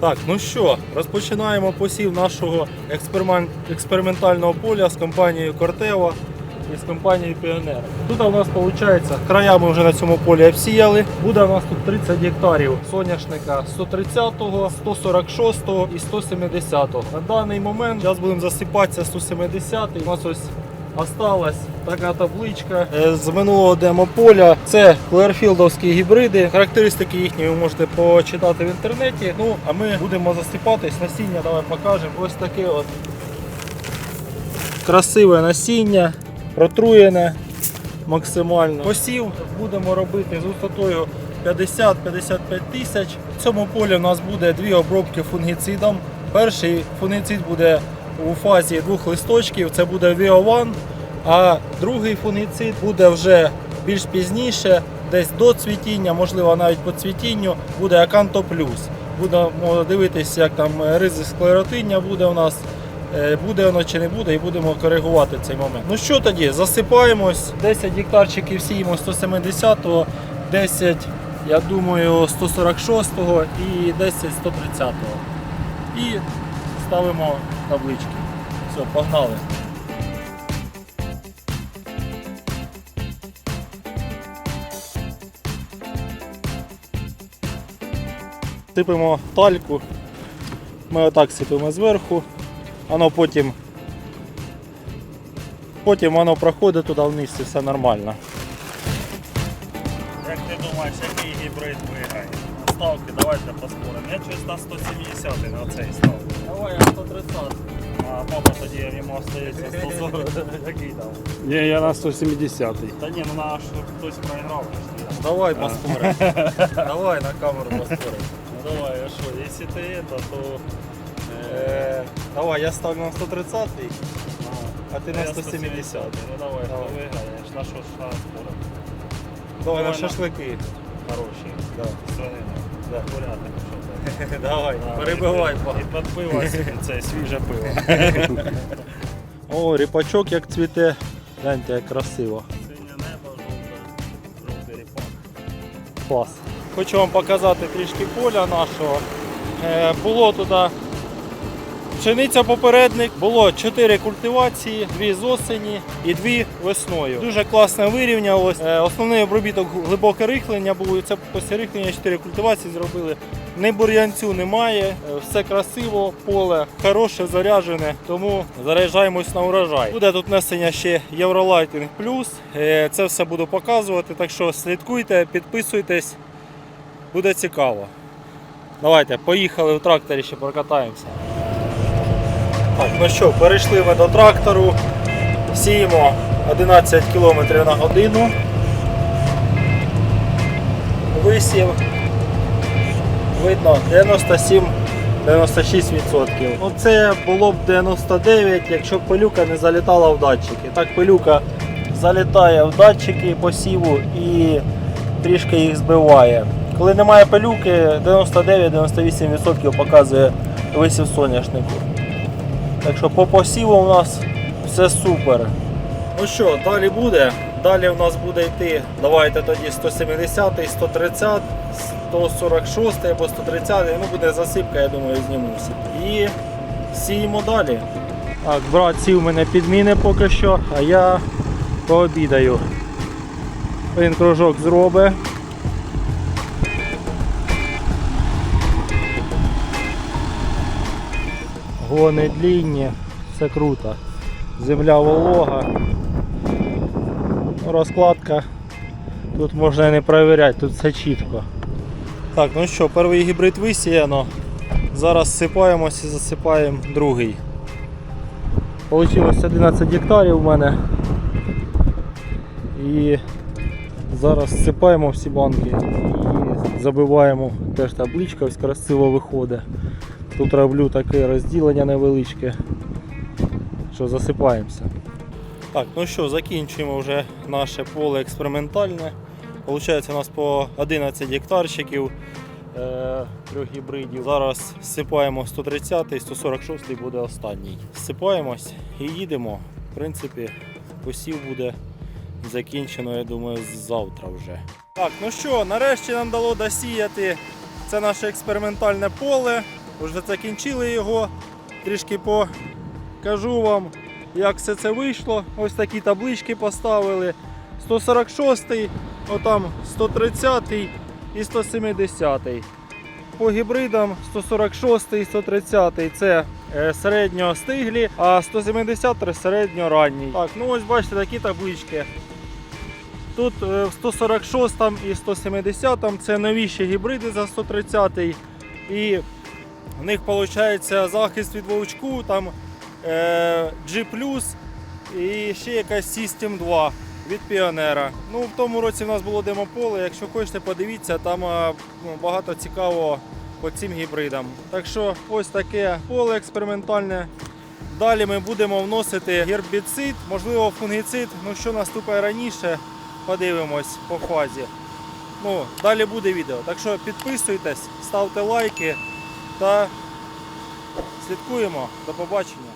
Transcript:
Так, ну що, розпочинаємо посів нашого експериментального поля з компанією Кортева і з компанією Піонер. Тут у нас виходить, края ми вже на цьому полі обсіяли. Буде у нас тут 30 гектарів соняшника 130-го, 146-го і 170-го. На даний момент зараз будемо засипатися 170-й. У нас ось Осталась така табличка е, з минулого демополя. Це клерфілдовські гібриди. Характеристики їхні ви можете почитати в інтернеті. Ну, а ми будемо засипатись. Насіння давай покажемо. Ось таке от красиве насіння, протруєне максимально. Посів будемо робити з висотою 50-55 тисяч. В цьому полі у нас буде дві обробки фунгіцидом. Перший фунгіцид буде у фазі двох листочків, це буде Віован, а другий фунгіцид буде вже більш пізніше, десь до цвітіння, можливо навіть по цвітінню, буде Аканто Плюс. Будемо дивитися, як там ризик склеротиння буде у нас. Е, Буде воно чи не буде, і будемо коригувати цей момент. Ну що тоді, засипаємось. 10 гектарчиків сіємо 170-го, 10, я думаю, 146-го і 10 130-го. І ставимо таблички. Все, погнали. Сипемо тальку. Ми отак сипемо зверху. Воно потім, потім воно проходить туди вниз і все нормально. Як ти думаєш, який гібрид виграє? Ставки, давайте поспоримо. Я щось на 170 на цей став. Давай, я 130. А папа тоді йому остається 140. Який дав? Ні, я на 170-й. Та ні, ну на що хтось проіграв. Давай поспорим. Давай на камеру поспорим. Ну давай, а що, якщо ти это, то... Е, давай, я ставлю на 130 а ти ну, на я 170. Ну давай, Давай. виграє? На що ж на? Давай на Давай на- шашлики. Хороші. Да. Свинина. Да. Курятник, що. Давай, Да, перебивай. І, під пиво це свіже пиво. О, ріпачок як цвіте. Гляньте, як красиво. Синє небо, жовте, жовтий ріпак. Клас. Хочу вам показати трішки поля нашого. Е, було туди пшениця попередник, було 4 культивації, 2 з осені і 2 весною. Дуже класно вирівнялось. Е, основний обробіток глибоке рихлення було, це після рихлення 4 культивації зробили. Ні бур'янцю немає, е, все красиво, поле хороше, заряджене, тому заряджаємось на урожай. Буде тут несення ще Євролайтинг Плюс. Це все буду показувати, так що слідкуйте, підписуйтесь, буде цікаво. Давайте, поїхали в тракторі ще прокатаємося. Так, ну що, перейшли ми до трактору. Сіємо 11 км на годину. Висів. Видно 97-96%. Ну це було б 99, якщо б пилюка не залітала в датчики. Так пилюка залітає в датчики посіву і трішки їх збиває. Коли немає пилюки, 99-98% показує висів соняшнику. Так що по посіву у нас все супер. Ну що, далі буде. Далі у нас буде йти, давайте тоді 170, 130, 146 або 130, ну буде засипка, я думаю, знімуся. І сіємо далі. Так, брат сів мене підміни поки що, а я пообідаю. Він кружок зробить. Гони длінні, все круто. Земля волога. Розкладка. Тут можна і не перевіряти, тут все чітко. Так, ну що, перший гібрид висіяно. Зараз сипаємось і засипаємо другий. Получилось 11 гектарів у мене. І зараз сипаємо всі банки і забиваємо теж табличка, ось красиво виходить. Тут роблю таке розділення невеличке, що засипаємося. Так, ну що, закінчуємо вже наше поле експериментальне. Получається у нас по 11 гектарчиків е, трьох гібридів. Зараз сипаємо 130 146 буде останній. Сипаємось і їдемо. В принципі, посів буде закінчено, я думаю, завтра вже. Так, ну що, нарешті нам дало досіяти це наше експериментальне поле. Вже закінчили його. Трішки покажу вам, як все це вийшло. Ось такі таблички поставили. 146-й, отам 130-й і 170-й. По гібридам 146 і 130 це е, середньостиглі, а 170 середньоранній. Так, ну ось бачите такі таблички. Тут е, в 146 і 170 це новіші гібриди за 130 і в них виходить захист від вовчку, там е, G+, і ще якась System 2 від Піонера. Ну, в тому році в нас було демополе. Якщо хочете, подивіться, там е, ну, багато цікавого по цим гібридам. Так що ось таке поле експериментальне. Далі ми будемо вносити гербіцид, можливо, фунгіцид. Ну що наступає раніше, подивимось по фазі. Ну, далі буде відео. Так що підписуйтесь, ставте лайки та слідкуємо. До побачення.